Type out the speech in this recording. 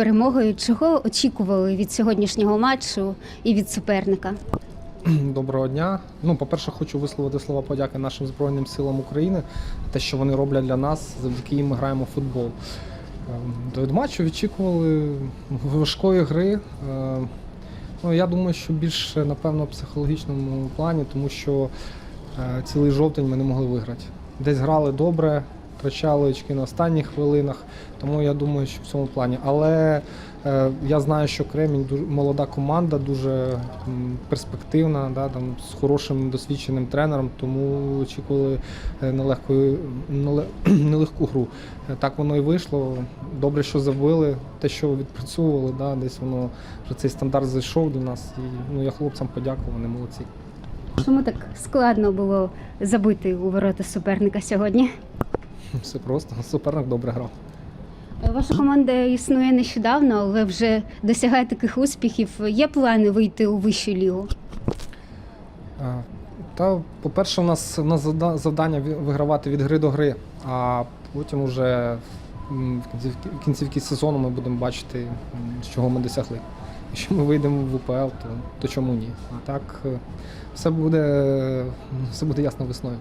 перемогою. Чого очікували від сьогоднішнього матчу і від суперника? Доброго дня. Ну, по-перше, хочу висловити слова подяки нашим Збройним силам України, те, що вони роблять для нас, завдяки їм ми граємо в футбол. Ем, До матчу очікували важкої гри. Е, Ну, я думаю, що більше, напевно, в психологічному плані, тому що е, цілий жовтень ми не могли виграти. Десь грали добре, втрачали очки на останніх хвилинах, тому я думаю, що в цьому плані. Але е, я знаю, що Кремінь дуже молода команда, дуже перспективна, да, там, з хорошим досвідченим тренером, тому очікували е, нелегку, нелегку гру. Е, Так воно і вийшло. Добре, що забили, те, що відпрацьовували, да, десь воно вже цей стандарт зайшов до нас. І ну, я хлопцям подякував, вони молодці. Чому так складно було забити у ворота суперника сьогодні? Все просто. Суперник добре грав. Ваша команда існує нещодавно, але вже досягає таких успіхів. Є плани вийти у вищу лігу? Е, Та, по-перше, у нас, у нас завдання вигравати від гри до гри, а потім уже в кінцівки, кінцівки сезону ми будемо бачити, з чого ми досягли. Якщо ми вийдемо в УПЛ, то, то чому ні? А так е, все буде, все буде ясно весною.